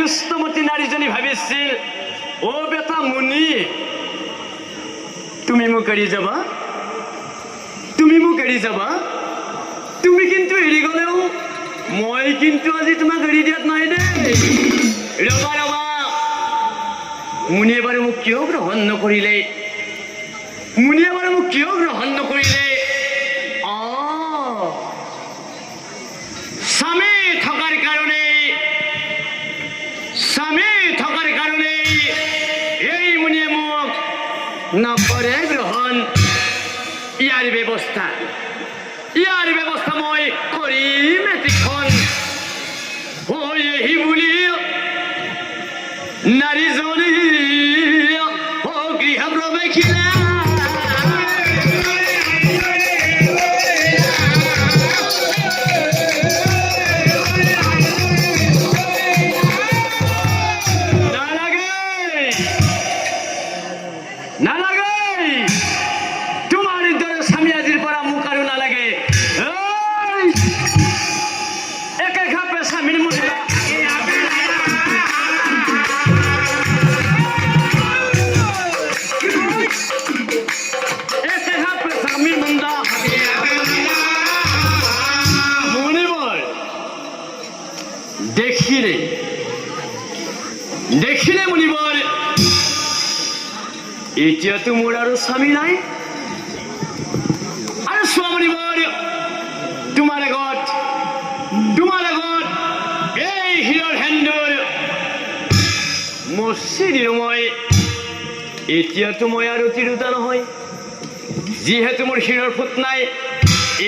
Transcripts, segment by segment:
দুষ্টমতী নাৰীজনী ভাবিছিল অ বেটা মুনি তুমি মোক এৰি যাবা তুমি মোক এৰি যাবা তুমি কিন্তু এৰি গ'লেও মই কিন্তু আজি তোমাক এৰি দিয়াত নাই দেই ৰবা ৰবা মুনিয়ে বাৰু মোক কিয় গ্ৰহণ নকৰিলে মুনিয়ে বাৰু মোক কিয় গ্ৰহণ নকৰিলে? অ। স্বামী এই গ্ৰহণ। ইয়াৰ ব্যৱস্থা ইয়াৰ ব্যৱস্থা মই হৈ আহি বুলি নাৰীজনী এতিয়াতো মোৰ আৰু স্বামী নাই। আৰু স্বামী মণিবৰ তোমাৰ আগত তোমাৰ আগত এই হীৰৰ হেন্দুৰ মচি দিলো মই এতিয়াতো মই আৰু তিৰোতা নহয় যিহেতু মোৰ শিৰৰ ফুট নাই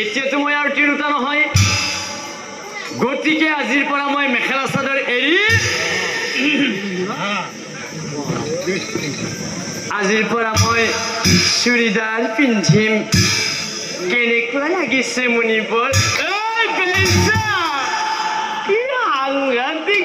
এতিয়াতো মই আৰু তিৰোতা নহয় গতিকে আজিৰ পৰা মই মেখেলা চাদৰ এৰি আজিৰ পৰা মই চুৰিদাৰ পিন্ধিম। কেনেকুৱা লাগিছে মুনিবৰ কি সাংঘাতিক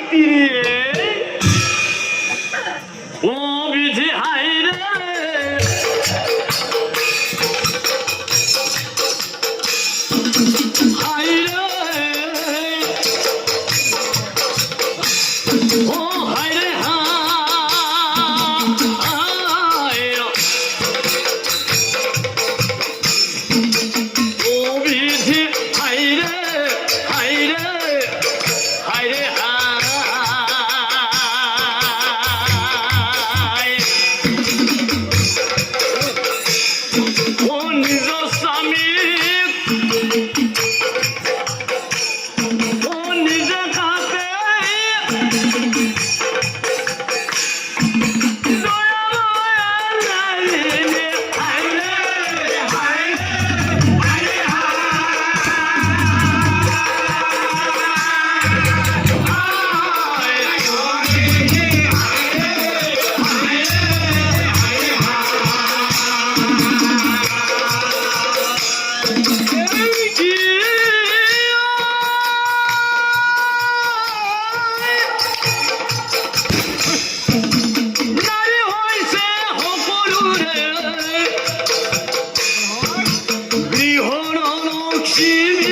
Jesus.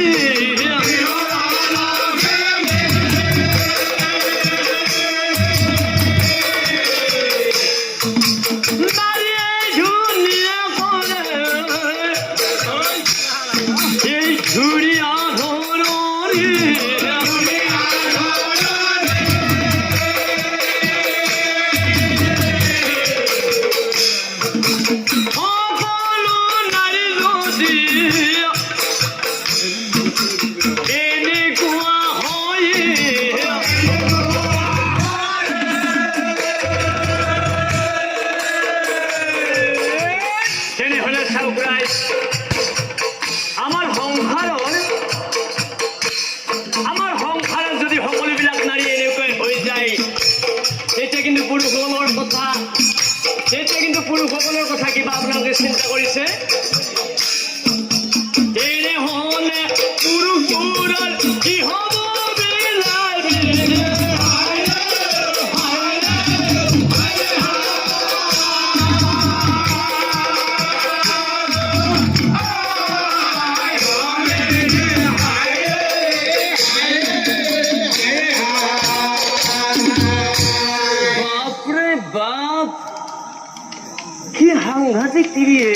সাংঘাতিক তিৰিয়ে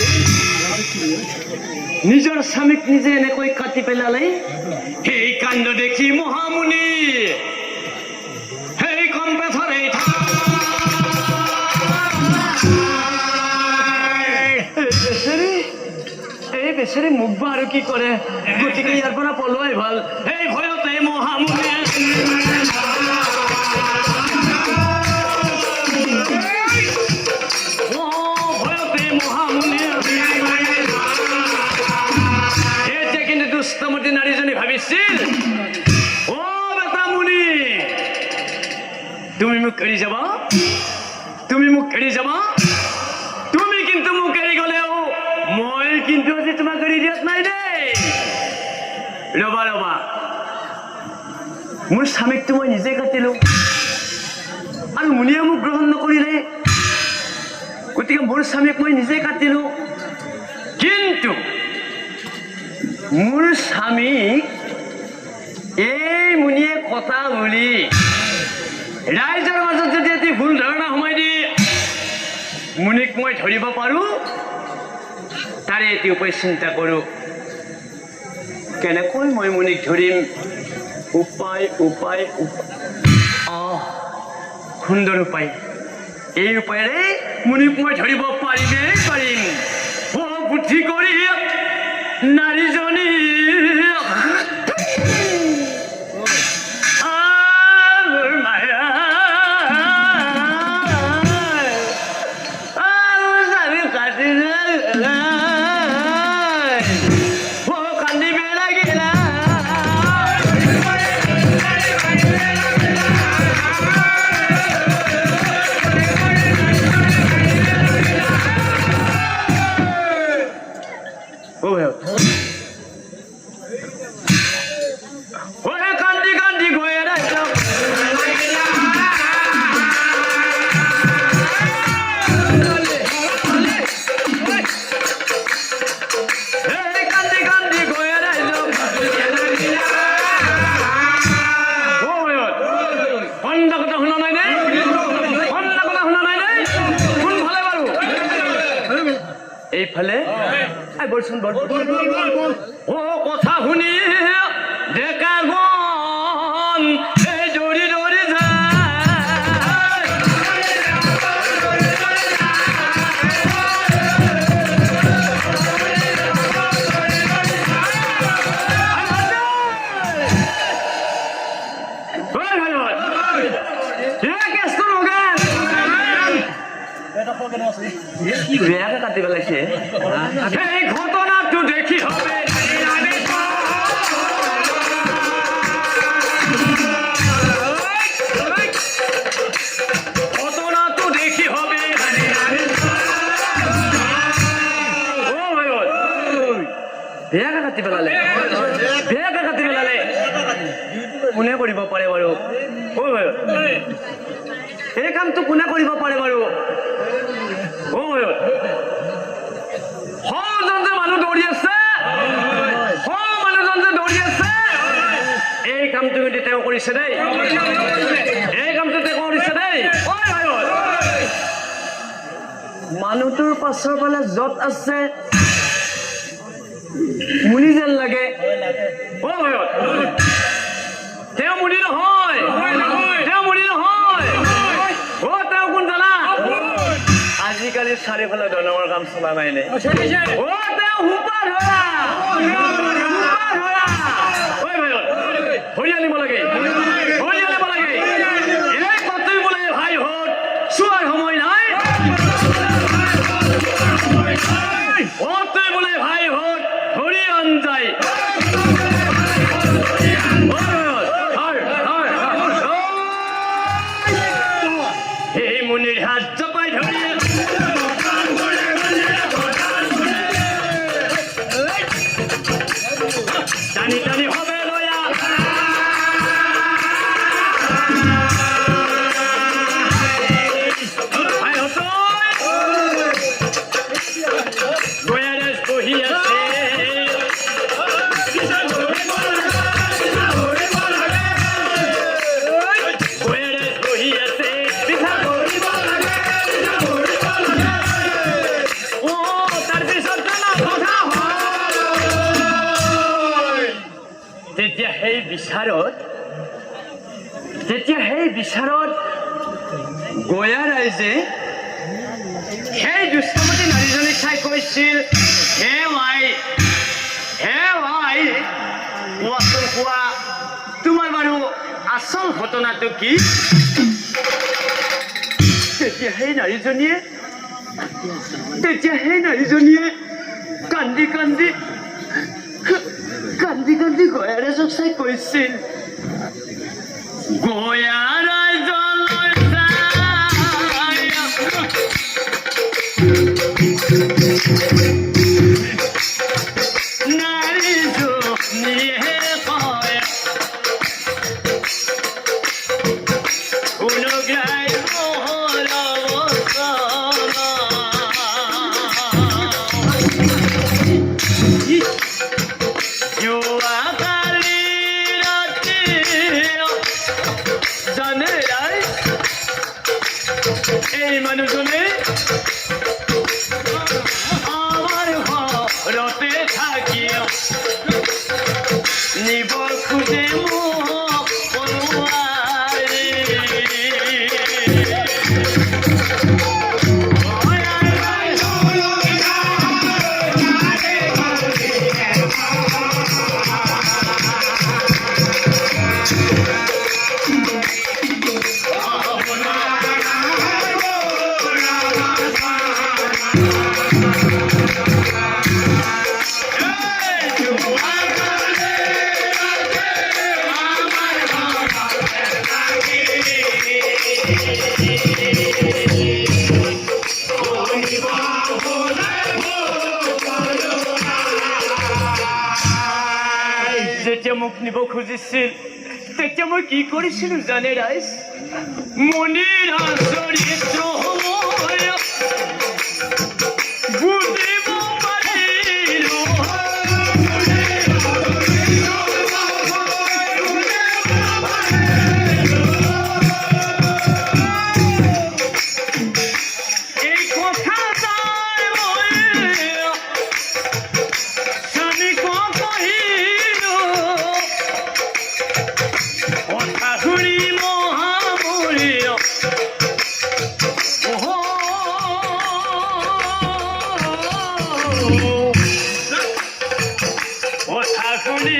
নিজৰ স্বামীক নিজে এনেকৈ কাটি পেলালে সেই কাণ্ড দেখি মহামুনি। এই বেচেৰি মোক বা আৰু কি কৰে গতিকে ইয়াৰ পৰা পলোৱাই ভালো। সেই ভয়তে মহামুনিয়ে নাৰীজনী ভাবিছিল অ বেটা মুনি। তুমি মোক এৰি যাবা? তুমি মোক এৰি যাবা? তুমি কিন্তু মোক এৰি গলেও মই কিন্তু আজি তোমাক এৰি দিয়াত নাই দেই ৰবা ৰবা। মোৰ স্বামীকটো মই নিজে কাটিলো। আৰু মুনিয়ে মোক গ্ৰহণ নকৰিলে। গতিকে মোৰ স্বামীক মই নিজে কাটিলো। কিন্তু মোৰ স্বামীক এই মুনিয়ে কথা বুলি। ৰাইজৰ মাজত যদি এটি ভুল ধাৰণা সোমাই দি মুনিক মই ধৰিব পাৰো, তাৰে এটি উপায় চিন্তা কৰোঁ। কেনেকৈ মই মুনিক ধৰিম? উপায় উপায় উপায় অঁ সুন্দৰ উপায়। এই উপায়েৰে মুনিক মই ধৰিব পাৰিমেই পাৰিম বলচোন বল ও কথা শুনি ডেকা কাটি পেলালে বেয়াকে কাটি পেলালে কোনে কৰিব পাৰে বাৰু? ভাই ভাই এই কোনে কৰিব পাৰে বাৰু? ভাই সজন যে মানুহজন যে দৌৰি আছে, এই কামটো কিন্তু তেওঁ কৰিছে দেই। এই কামটো তেওঁ কৰিছে দেই। ভাই মানুহটোৰ পাছৰ ফালে য'ত আছে মুনি যেন লাগে। অ ভাই তেওঁ মুনি নহয় তেওঁ মুনি নহয় অ তেওঁ কোন জানা? আজিকালি চাৰিওফালে দলঙৰ কাম চলা নাই নে? হাত জপাই ধৰি টানি টানি হবে। গয়া ৰাইজে সেই দুষ্টমতী নাৰীজনীক চাই কৈছিল, হে মাই হে মাই কোৱাচোন কোৱা তোমাৰ বাৰু আচল ঘটনাটো কি? তেতিয়া সেই নাৰীজনীয়ে তেতিয়া সেই নাৰীজনীয়ে কান্দি কান্দি কান্দি কান্দি গয়া ৰাইজক চাই কৈছিল। গয়া thank you এই মোক নিব খুজিছিল। তেতিয়া মই কি কৰিছিলো জানে ৰাইজ মনিৰ চৰিত্ৰ কথা শুনি